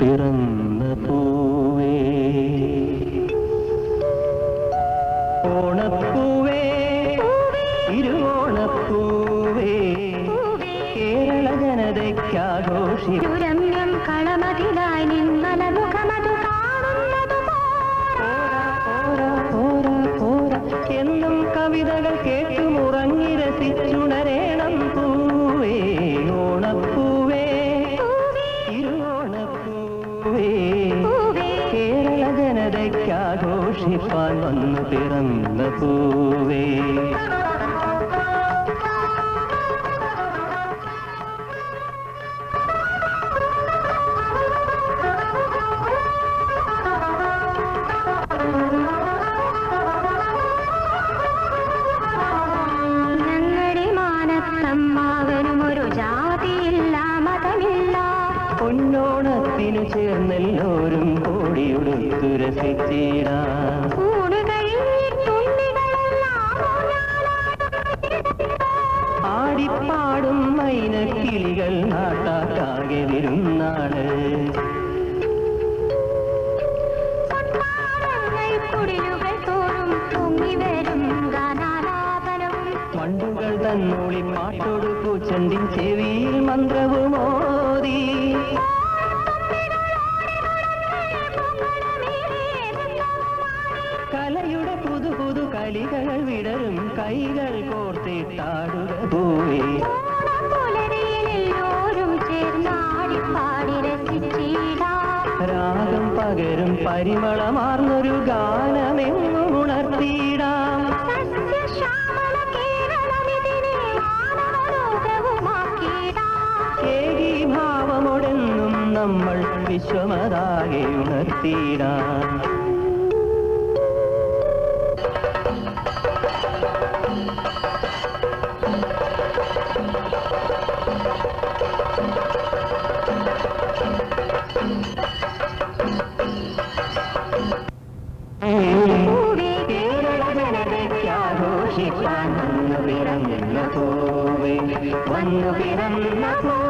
പിറന്ന പൂവേ. ഓണപ്പൂവേ ഇരുവോണപ്പൂവേ കേരള ജനതയ്ക്കാഘോഷി കളമതിലായി നിന്മലമുഖമതു കാണുന്നതു ജനതയ്ക്കാഘോഷിപ്പാൻ വന്നു പിറന്ന പൂവേ. ചേർന്നെല്ലോരും കോടിയുടുത്തു രസിച്ചിടാം. ആടിപ്പാടും മൈനക്കിളികൾ നാട്ടാക്കാകെ വരുന്നാണ് മണ്ടുകൾ തന്നൂളി പാട്ടോട് പൂച്ചണ്ടി ചെവിയിൽ മന്ത്രവും കലയുടെ പുതു കളികൾ വിടരും കൈകൾ കോർത്തിട്ടാടുക പോയി രാഗം പകരും പരിമളമാർന്നൊരു ഗാനമെന്നും ഉണർത്തിയിടാം. ഏകീ ഭാവമൊടെന്നും നമ്മൾ വിശ്വമതാകെ ഉണർത്തിയിടാം. വന്നു പിറന്ന പോവേ വന്നു പിറന്ന പൂവേ